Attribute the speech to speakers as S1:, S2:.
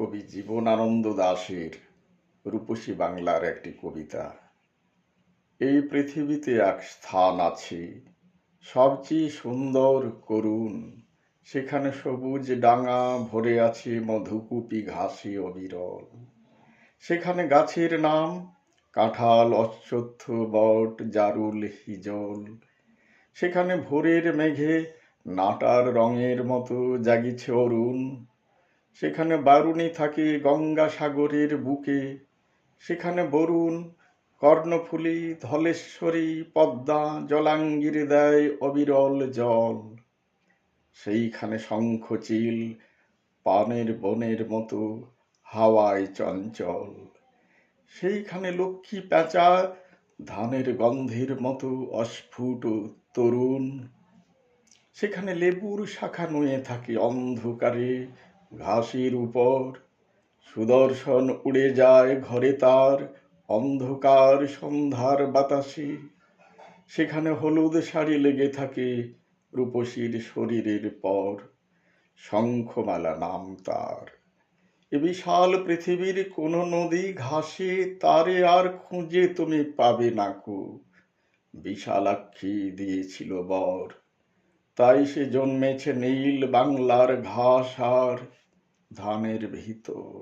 S1: কবি জীবনানন্দ দাশের রূপসী বাংলার একটি কবিতা। এই পৃথিবীতে এক স্থান আছে, সবচেয়ে সুন্দর করুণ। সেখানে সবুজ ডাঙা ভরে আছে মধুকুপি ঘাসে অবিরল। সেখানে গাছের নাম কাঁঠাল, অশ্বত্থ, বট, জারুল, হিজল। সেখানে ভোরের মেঘে নাটার রঙের মতো জাগিছে অরুণ। সেখানে বারুণী থাকে গঙ্গা সাগরের বুকে। সেখানে বরুণ, কর্ণফুলী, ধলেশ্বরী, পদ্মা, জলাঙ্গির দেয় অবিরল জল। সেইখানে শঙ্খচিল পানের বনের মতো, হাওয়ায় চঞ্চল। সেইখানে লক্ষ্মী প্যাঁচা, ধানের গন্ধের মতো অস্ফুট তরুণ। সেখানে লেবুর শাখা নুয়ে থাকে অন্ধকারে। ঘাসের উপর সুদর্শন উড়ে যায় ঘরে তার অন্ধকার সন্ধ্যার বাতাসে। সেখানে হলুদ শাড়ি লেগে থাকে রূপসীর শরীরের পর। শঙ্খমালা নাম তার। এ বিশাল পৃথিবীর কোন নদী ঘাসে, তারে আর খুঁজে তুমি পাবে না কো। বিশালাক্ষী দিয়েছিল বর। তাই সে জন্মেছে নীল বাংলার ঘাস আর ধানের ভিতর